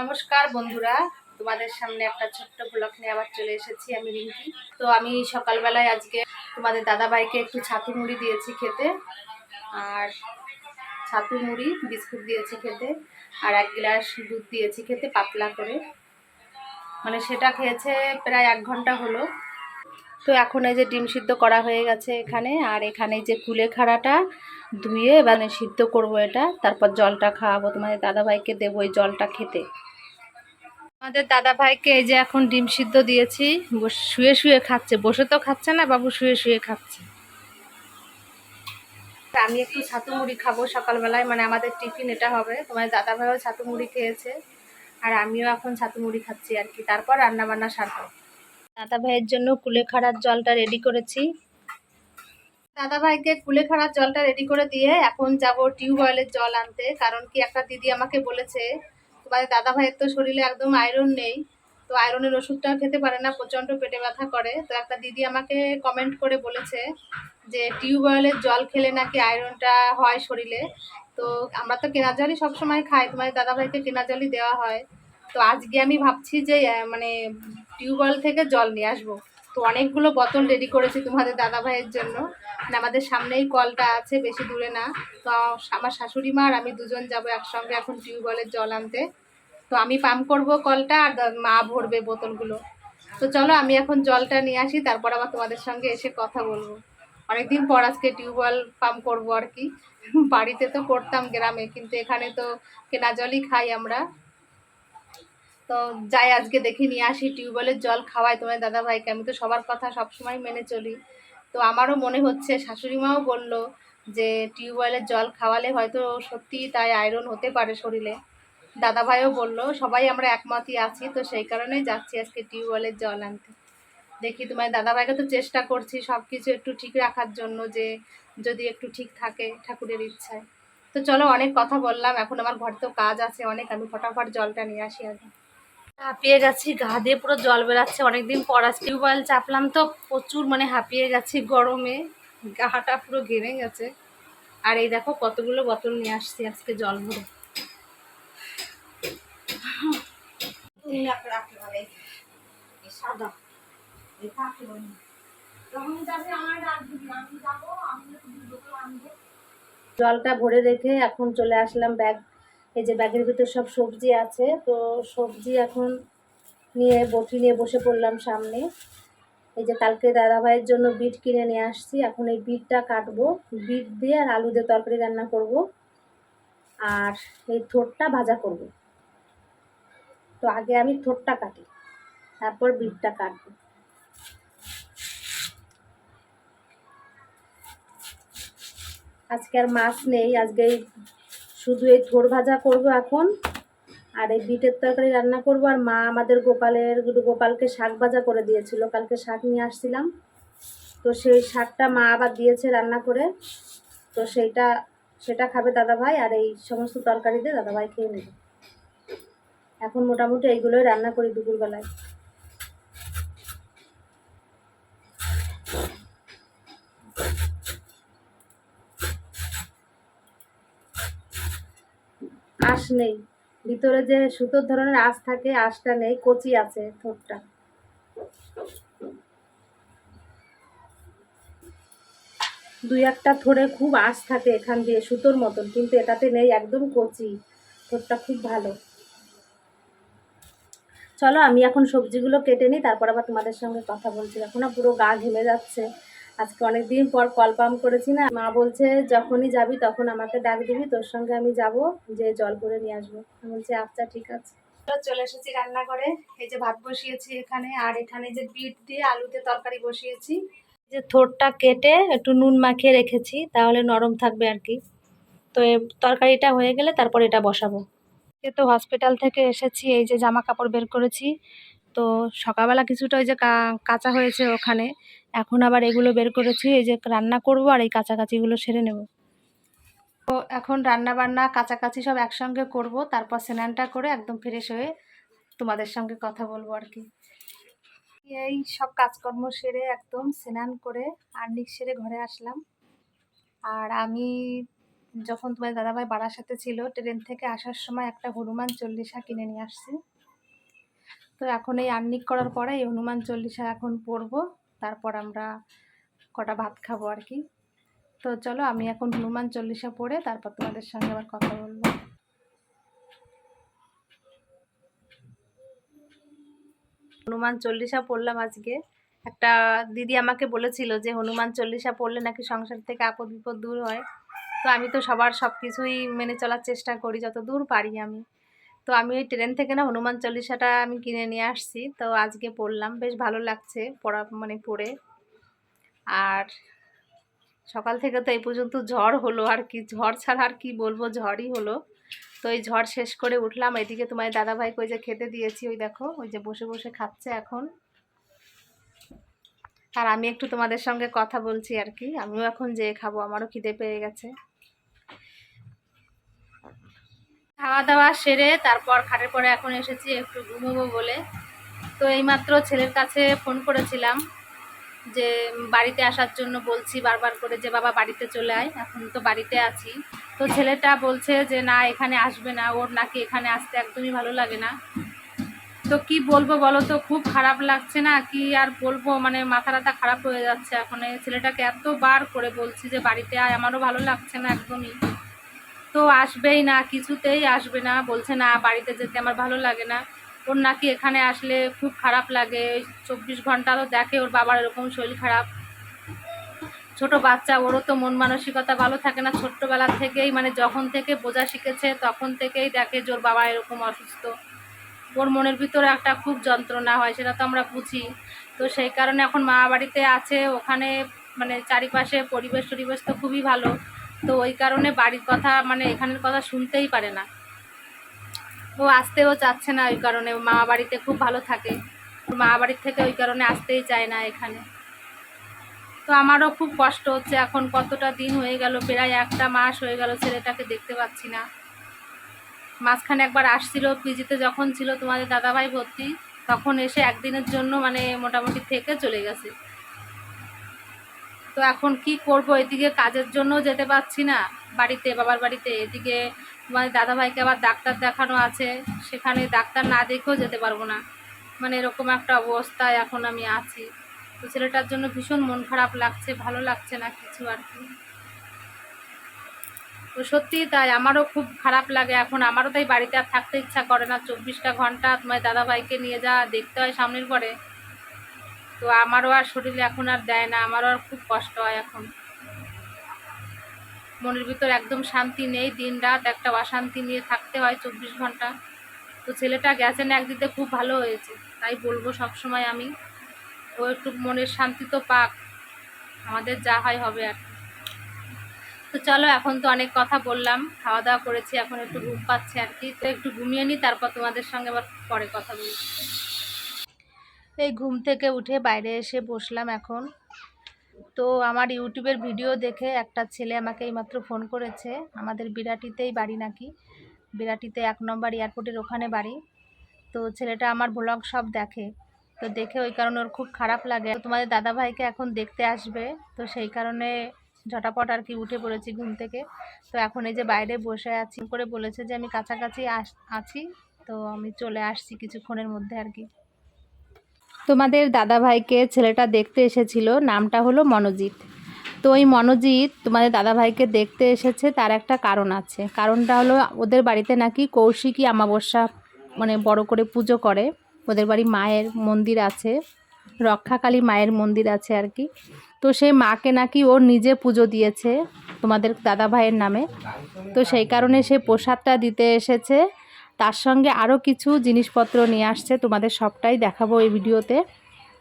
নমস্কার বন্ধুরা, তোমাদের সামনে একটা ছোট্ট ব্লগ নিয়ে আবার চলে এসেছি আমি রিঙ্কি। তো আমি সকালবেলায় আজকে তোমাদের দাদাভাইকে একটু ছাতু মুড়ি দিয়েছি খেতে, আর ছাতু মুড়ি, বিস্কুট দিয়েছি খেতে, আর এক গ্লাস দুধ দিয়েছি খেতে পাতলা করে। মানে সেটা খেয়েছে প্রায় এক ঘণ্টা হলো। তো এখন এই যে ডিম সিদ্ধ করা হয়ে গেছে এখানে, আর এখানে যে কুলেখাড়াটা ধুয়ে মানে সিদ্ধ করব এটা, তারপর জলটা খাওয়াবো। তোমাদের দাদাভাইকে দেবো ওই জলটা খেতে। আমাদের দাদাভাইকে এই যে এখন ডিম সিদ্ধ দিয়েছি শুয়ে শুয়ে খাচ্ছে। বসে তো খাচ্ছে না, বাবু শুয়ে শুয়ে খাচ্ছে। আমি একটু ছাতু মুড়ি খাব সকালবেলায় মানে আমাদের টিফিন এটা হবে। তোমার দাদাভাইও ছাতু মুড়ি খেয়েছে, আর আমিও এখন ছাতু মুড়ি খাচ্ছি আর কি। তারপর রান্না বান্না সারবো। দাদা ভাইয়ের জন্য কুলেখাড়ার জলটা রেডি করেছি। দাদা ভাইকে কুলেখাড়ার জলটা রেডি করে দিয়ে এখন যাব টিউবওয়েলের জল আনতে। কারণ কি একটা দিদি আমাকে বলেছে, তোমাদের দাদা ভাইয়ের তো শরীরে একদম আয়রন নেই, তো আয়রনের ওষুধটাও খেতে পারে না, প্রচণ্ড পেটে ব্যথা করে। তো একটা দিদি আমাকে কমেন্ট করে বলেছে যে টিউবওয়েলের জল খেলে নাকি আয়রনটা হয় শরীরে। তো আমরা তো কেনা জলই সবসময় খাই, তোমাদের দাদা ভাইকে কেনা জলই দেওয়া হয়। তো আজকে আমি ভাবছি যে মানে টিউবওয়েল থেকে জল নিয়ে আসব। তো অনেকগুলো বোতল রেডি করেছি তোমাদের দাদা ভাইয়ের জন্য। মানে আমাদের সামনেই কলটা আছে, বেশি দূরে না। তো আমার শাশুড়ি মা আর আমি দুজন যাব একসঙ্গে এখন টিউবওয়েলের জল আনতে। তো আমি পাম্প করব কলটা আর মা ভরবে বোতলগুলো। তো চলো আমি এখন জলটা নিয়ে আসি, তারপর আবার তোমাদের সঙ্গে এসে কথা বলব। অনেকদিন পর আজকে টিউবওয়েল পাম্প করব আর কি। বাড়িতে তো করতাম গ্রামে, কিন্তু এখানে তো কেনা জলই খাই আমরা। তো যাই, আজকে দেখে নিয়ে আসি, টিউবওয়েলের জল খাওয়াই তোমার দাদা ভাইকে আমি তো সবার কথা সবসময় মেনে চলি। তো আমারও মনে হচ্ছে শাশুড়ি মাও বলল যে টিউবওয়েলের জল খাওয়ালে হয়তো সত্যিই তাই আয়রন হতে পারে শরীরে। দাদা ভাইও বলল, সবাই আমরা একমতই আছি, তো সেই কারণেই যাচ্ছি আজকে টিউবওয়েলের জল আনতে। দেখি তোমার দাদা ভাইকে তো চেষ্টা করছি সব কিছু একটু ঠিক রাখার জন্য যে যদি একটু ঠিক থাকে ঠাকুরের ইচ্ছায়। তো চলো অনেক কথা বললাম, এখন আমার ঘর তো কাজ আছে অনেক, আমি ফটাফট জলটা নিয়ে আসি আগে। হাঁপিয়ে গেছি গা দিয়ে পুরো জল বেরাচ্ছে অনেকদিন পর আজকে টিউবওয়েল চাপলাম তো প্রচুর মানে হাঁপিয়ে গেছি গরমে গাটা পুরো ঘেমে গেছে। আর এই দেখো কতগুলো বোতল নিয়ে আসছি আজকে জল ভরে। জলটা ভরে রেখে এখন চলে আসলাম ব্যাগ এই যে ব্যাগের ভিতর সব সবজি আছে, তো সবজি এখন নিয়ে, বটি নিয়ে বসে পড়লাম সামনে। এই যে কালকে দাদাভাইয়ের জন্য বিট কিনে নিয়ে আসছি, এখন এই বিটটা কাটবো। বিট দিয়ে আর আলু দিয়ে তরকারি রান্না করব। আর এই থোটটা ভাজা করব। তো আগে আমি থোটটা কাটি, তারপর বিটটা কাটবো। আজকে আর মাছ নেই, আজকে শুধু এই থোর ভাজা করব এখন, আর এই বিটের তরকারি রান্না করব। আর মা আমাদের গোপালের গোপালকে শাক ভাজা করে দিয়েছিল, কালকে শাক নিয়ে আসছিলাম। তো সেই শাকটা মা আবার দিয়েছে রান্না করে। তো সেইটা, সেটা খাবে দাদাভাই আর এই সমস্ত তরকারি দিয়ে দাদাভাই খেয়ে নেবে। এখন মোটামুটি এইগুলোই রান্না করি দুপুরবেলায়। আঁশ নেই। ভিতরে যে সুতোর ধরনের আঁশ থাকে, আঁশটা নেই, কচি আছে ঠোঁটটা। দুই একটা থোড়ে খুব আঁশ থাকে এখান দিয়ে, সুতোর মতন, কিন্তু এটাতে নেই, একদম কচি। ঠোঁটটা খুব ভালো। চলো, আমি এখন সবজিগুলো কেটে নিই, তারপর আবার তোমাদের সঙ্গে কথা বলছি। এখন পুরো গা ঘেমে যাচ্ছে। আজকে অনেক দিন পর কল পাম্প করেছি না। মা বলছে, যখনই যাবি তখন আমাকে ডাক দিবি, তোর সঙ্গে আমি যাব, যে জল করে নিয়ে আসব। বলছে আচ্ছা ঠিক আছে। চলে এসেছি রান্নাঘরে। এই যে ভাত বসিয়েছি এখানে, আর এখানে যে বিট দিয়ে আলুতে তরকারি বসিয়েছি। যে থোরটা কেটে একটু নুন মাখিয়ে রেখেছি, তাহলে নরম থাকবে আর কি। তো তরকারিটা হয়ে গেলে তারপর এটা বসাবো। তো হসপিটাল থেকে এসেছি, এই যে জামা কাপড় বের করেছি। তো সকালবেলা কিছুটা ওই যে কাঁচা হয়েছে ওখানে। এখন আবার এগুলো বের করেছি, এই যে রান্না করব আর এই কাছাকাছিগুলো সেরে নেব। তো এখন রান্না বান্না কাছাকাছি সব একসঙ্গে করব, তারপর স্নানটা করে একদম ফ্রেশ হয়ে তোমাদের সঙ্গে কথা বলব আর কি। এই সব কাজকর্ম সেরে একদম স্নান করে আর্নিক সেরে ঘরে আসলাম। আর আমি যখন তোমার দাদাভাই বাড়ার সাথে ছিল, ট্রেন থেকে আসার সময় একটা হনুমান চল্লিশা কিনে নিয়ে আসছি। তো এখন এই আর্নিক করার পরে এই হনুমান চল্লিশা এখন পড়ব, তারপর আমরা কটা ভাত খাব আর কি। তো চলো আমি এখন হনুমান চল্লিশা পড়ে তারপর তোমাদের সঙ্গে আবার কথা বলব। হনুমান চল্লিশা পড়লাম আজকে। একটা দিদি আমাকে বলেছিল যে হনুমান চল্লিশা পড়লে নাকি সংসার থেকে আপদ বিপদ দূর হয়। তো আমি তো সবার সব কিছুই মেনে চলার চেষ্টা করি যত দূর পারি আমি। তো আমি ওই ট্রেন থেকে না হনুমান চল্লিশাটা আমি কিনে নিয়ে আসছি। তো আজকে পড়লাম, বেশ ভালো লাগছে পড়া মানে পড়ে। আর সকাল থেকে তো এই পর্যন্ত ঝড় হলো আর কি, ঝড় ছাড়া আর কি বলব, ঝড়ই হলো। তো এই ঝড় শেষ করে উঠলাম, এদিকে তোমার দাদাভাইকে ওই যে খেতে দিয়েছি, ওই দেখো, ওই যে বসে বসে খাচ্ছে এখন। আর আমি একটু তোমাদের সঙ্গে কথা বলছি আর কি, আমিও এখন যে খাব, আমারও খিদে পেয়ে গেছে। খাওয়া দাওয়া সেরে তারপর খাটের পরে এখন এসেছি একটু ঘুমোবো বলে। তো এইমাত্র ছেলের কাছে ফোন করেছিলাম যে, বাড়িতে আসার জন্য বলছি বারবার করে যে, বাবা, বাড়িতে চলে আয়, এখন তো বাড়িতে আছি। তো ছেলেটা বলছে যে, না, এখানে আসবে না, ওর নাকি এখানে আসতে একদমই ভালো লাগে না। তো কি বলব বলো তো, খুব খারাপ লাগছে না? কি আর বলব? মানে মাথা টাথা খারাপ হয়ে যাচ্ছে। এখন ছেলেটাকে এতবার করে বলছি যে, বাড়িতে আয়, আমারও ভালো লাগছে না একদমই। তো আসবেই না, কিছুতেই আসবে না। বলছে, না, বাড়িতে যেতে আমার ভালো লাগে না। ওর নাকি এখানে আসলে খুব খারাপ লাগে। ওই চব্বিশ ঘণ্টা তো দেখে ওর বাবার এরকম শরীর খারাপ। ছোট বাচ্চা, ওরও তো মন মানসিকতা ভালো থাকে না। ছোট্টবেলা থেকেই মানে যখন থেকে বোঝা শিখেছে, তখন থেকেই দেখে যে ওর বাবা এরকম অসুস্থ। ওর মনের ভিতরে একটা খুব যন্ত্রণা হয়, সেটা তো আমরা বুঝি। তো সেই কারণে এখন মা বাড়িতে আছে। ওখানে মানে চারিপাশে পরিবেশ টরিবেশ তো খুবই ভালো। তো ওই কারণে বাড়ির কথা মানে এখানের কথা শুনতেই পারে না। ও আসতেও চাচ্ছে না ওই কারণে মা বাড়িতে খুব ভালো থাকে। মা বাড়ির থেকে ওই কারণে আসতেই চায় না এখানে। তো আমারও খুব কষ্ট হচ্ছে, এখন কতটা দিন হয়ে গেল, প্রায় একটা মাস হয়ে গেল ছেলেটাকে দেখতে পাচ্ছি না। মাঝখানে একবার আসছিল পিজিতে, যখন ছিল তোমাদের দাদাভাই ভর্তি, তখন এসে একদিনের জন্য মানে মোটামুটি থেকে চলে গেছে। তো এখন কি করব? এদিকে কাজের জন্য যেতে পারছি না বাড়িতে, বাবার বাড়িতে। এদিকে তোমাদের দাদাভাইকে আবার ডাক্তার দেখানো আছে। সেখানে ডাক্তার না দেখেও যেতে পারব না। মানে এরকম একটা অবস্থায় এখন আমি আছি। তো ছেলেটার জন্য ভীষণ মন খারাপ লাগছে, ভালো লাগছে না কিছু আর কি। তো সত্যিই তাই, আমারও খুব খারাপ লাগে এখন। আমারও তাই বাড়িতে আর থাকতে ইচ্ছা করে না। চব্বিশটা ঘণ্টা তোমার দাদাভাইকে নিয়ে যা, দেখতে হয় সামনের পরে তো আমারও আর শরীরে এখন আর দেয় না, আমারও আর খুব কষ্ট হয় এখন। মনের ভিতর একদম শান্তি নেই দিন রাত একটা অশান্তি নিয়ে থাকতে হয় চব্বিশ ঘণ্টা। তো ছেলেটা গেছে না একদিকে খুব ভালো হয়েছে, তাই বলব সব সময় আমি, ও একটু মনের শান্তি তো পাক, আমাদের যা হয় হবে আর। তো চলো, এখন তো অনেক কথা বললাম খাওয়া দাওয়া করেছি, এখন একটু ঘুম পাচ্ছে আর কি, তো একটু ঘুমিয়ে নিই তারপর তোমাদের সঙ্গে আবার পরে কথা বলব। এই ঘুম থেকে উঠে বাইরে এসে বসলাম এখন। তো আমার ইউটিউবের ভিডিও দেখে একটা ছেলে আমাকে এইমাত্র ফোন করেছে। আমাদের বিরাটিতেই বাড়ি নাকি। বিরাটিতে এক নম্বর এয়ারপোর্টের ওখানে বাড়ি। তো ছেলেটা আমার ব্লগ সব দেখে। তো দেখে ওই কারণে ওর খুব খারাপ লাগে। তোমাদের দাদাভাইকে এখন দেখতে আসবে। তো সেই কারণে ঝটাপট আর কি উঠে পড়েছি ঘুম থেকে। তো এখন এই যে বাইরে বসে আছি। করে বলেছে যে আমি কাছাকাছি আছি। তো আমি চলে আসছি কিছুক্ষণের মধ্যে আর কি। তোমাদের দাদা ভাইকে ছেলেটা দেখতে এসেছিল, নামটা হলো মনোজিৎ। তো ওই মনোজিৎ তোমাদের দাদাভাইকে দেখতে এসেছে, তার একটা কারণ আছে। কারণটা হলো ওদের বাড়িতে নাকি কৌশিকী অমাবস্যা মানে বড় করে পুজো করে। ওদের বাড়ি মায়ের মন্দির আছে, রক্ষাকালী মায়ের মন্দির আছে আর কি। তো সেই মাকে নাকি ও নিজে পুজো দিয়েছে তোমাদের দাদা ভাইয়ের নামে। তো সেই কারণে সে প্রসাদটা দিতে এসেছে। তার সঙ্গে আরও কিছু জিনিসপত্র নিয়ে আসছে, তোমাদের সবটাই দেখাবো এই ভিডিওতে।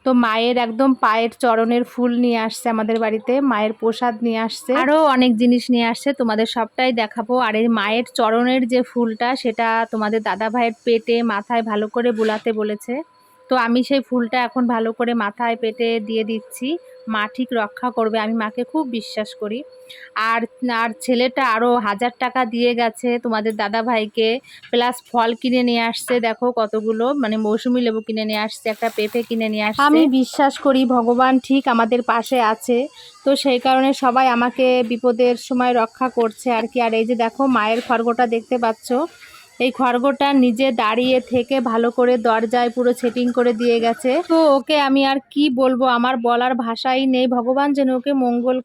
তো মায়ের একদম পায়ের চরণের ফুল নিয়ে আসছে আমাদের বাড়িতে, মায়ের প্রসাদ নিয়ে আসছে। আরও অনেক জিনিস নিয়ে আসছে, তোমাদের সবটাই দেখাবো। আর এই মায়ের চরণের যে ফুলটা, সেটা তোমাদের দাদা ভাইয়ের পেটে মাথায় ভালো করে বোলাতে বলেছে। তো আমি সেই ফুলটা এখন ভালো করে মাথায় পেটে দিয়ে দিচ্ছি। মা ঠিক রক্ষা করবে, আমি মাকে খুব বিশ্বাস করি। আর আর ছেলেটা আরও হাজার টাকা দিয়ে গেছে তোমাদের দাদা ভাইকে প্লাস ফল কিনে নিয়ে আসছে, দেখো কতগুলো মানে মৌসুমি লেবু কিনে নিয়ে আসছে, একটা পেঁপে কিনে নিয়ে আসছে। আমি বিশ্বাস করি ভগবান ঠিক আমাদের পাশে আছে। তো সেই কারণে সবাই আমাকে বিপদের সময় রক্ষা করছে আর কি। আর এই যে দেখো মায়ের খড়গোটা দেখতে পাচ্ছ এই খড়গোটা নিজে দাঁড়িয়ে থেকে ভালো করে দরজায় পুরো সেটিং করে দিয়ে গেছে। তো ওকে আমি আর কি বলব? আমার বলার ভাষাই নেই। ভগবান যেন ওকে মঙ্গল